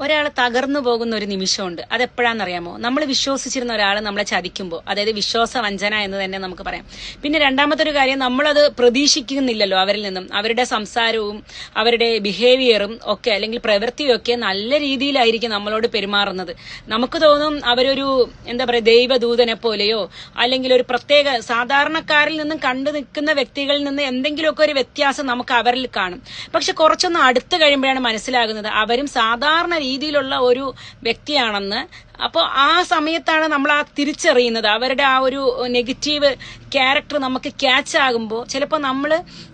ഒരാൾ തകർന്നു പോകുന്ന ഒരു നിമിഷമുണ്ട്. അത് എപ്പോഴാണെന്നറിയാമോ നമ്മൾ വിശ്വസിച്ചിരുന്ന ഒരാൾ നമ്മളെ ചതിക്കുമ്പോൾ അതായത് വിശ്വാസ വഞ്ചന എന്ന് തന്നെ നമുക്ക് പറയാം. പിന്നെ രണ്ടാമത്തെ ഒരു കാര്യം നമ്മളത് പ്രതീക്ഷിക്കുന്നില്ലല്ലോ അവരിൽ നിന്നും. അവരുടെ സംസാരവും അവരുടെ ബിഹേവിയറും ഒക്കെ അല്ലെങ്കിൽ പ്രവൃത്തിയും ഒക്കെ നല്ല രീതിയിലായിരിക്കും നമ്മളോട് പെരുമാറുന്നത്. നമുക്ക് തോന്നും അവരൊരു എന്താ പറയുക ദൈവദൂതനെ പോലെയോ അല്ലെങ്കിൽ ഒരു പ്രത്യേക സാധാരണക്കാരിൽ നിന്നും കണ്ടു നിൽക്കുന്ന വ്യക്തികളിൽ നിന്ന് എന്തെങ്കിലുമൊക്കെ ഒരു വ്യത്യാസം നമുക്ക് അവരിൽ കാണും. പക്ഷെ കുറച്ചൊന്ന് അടുത്ത് കഴിയുമ്പോഴാണ് മനസ്സിലാകുന്നത് അവരും സാധാരണ രീതിയിലുള്ള ഒരു വ്യക്തിയാണെന്ന്. അപ്പോൾ ആ സമയത്താണ് നമ്മൾ ആ തിരിച്ചറിയുന്നത്. അവരുടെ ആ ഒരു നെഗറ്റീവ് ക്യാരക്ടർ നമുക്ക് ക്യാച്ച് ആകുമ്പോൾ ചിലപ്പോൾ നമ്മൾ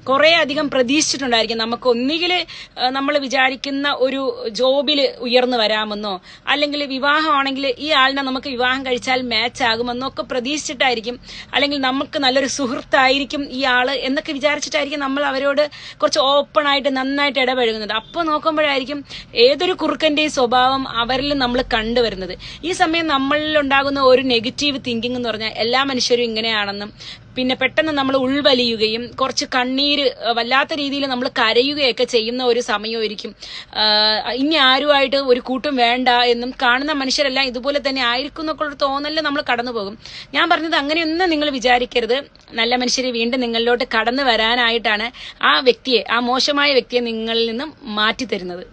കുറേ അധികം പ്രതീക്ഷിച്ചിട്ടുണ്ടായിരിക്കും. നമുക്ക് ഒന്നുകിൽ നമ്മൾ വിചാരിക്കുന്ന ഒരു ജോബിൽ ഉയർന്നു വരാമെന്നോ അല്ലെങ്കിൽ വിവാഹമാണെങ്കിൽ ഈ ആളിനെ നമുക്ക് വിവാഹം കഴിച്ചാൽ മാച്ച് ആകുമെന്നോ ഒക്കെ പ്രതീക്ഷിച്ചിട്ടായിരിക്കും. അല്ലെങ്കിൽ നമുക്ക് നല്ലൊരു സുഹൃത്തായിരിക്കും ഈ ആൾ എന്നൊക്കെ വിചാരിച്ചിട്ടായിരിക്കും നമ്മൾ അവരോട് കുറച്ച് ഓപ്പൺ ആയിട്ട് നന്നായിട്ട് ഇടപഴകുന്നത്. അപ്പോൾ നോക്കുമ്പോഴായിരിക്കും ഏതൊരു കുറുക്കന്റെയും സ്വഭാവം അവരിൽ നമ്മൾ കണ്ടുവരുന്നത്. ഈ സമയം നമ്മളിൽ ഉണ്ടാകുന്ന ഒരു നെഗറ്റീവ് തിങ്കിങ് എന്ന് പറഞ്ഞാൽ എല്ലാ മനുഷ്യരും ഇങ്ങനെയാണെന്നും പിന്നെ പെട്ടെന്ന് നമ്മൾ ഉൾവലിയുകയും കുറച്ച് കണ്ണീര് വല്ലാത്ത രീതിയിൽ നമ്മൾ കരയുകയൊക്കെ ചെയ്യുന്ന ഒരു സമയമായിരിക്കും. ഇനി ആരുമായിട്ട് ഒരു കൂട്ടും വേണ്ട എന്നും കാണുന്ന മനുഷ്യരെല്ലാം ഇതുപോലെ തന്നെ ആയിരിക്കും എന്നൊക്കെ ഒരു തോന്നലിൽ നമ്മൾ കടന്നു പോകും ഞാൻ പറഞ്ഞത് അങ്ങനെയൊന്നും നിങ്ങൾ വിചാരിക്കരുത്. നല്ല മനുഷ്യരെ വീണ്ടും നിങ്ങളിലോട്ട് കടന്നു വരാനായിട്ടാണ് ആ വ്യക്തിയെ ആ മോശമായ വ്യക്തിയെ നിങ്ങളിൽ നിന്നും മാറ്റി തരുന്നത്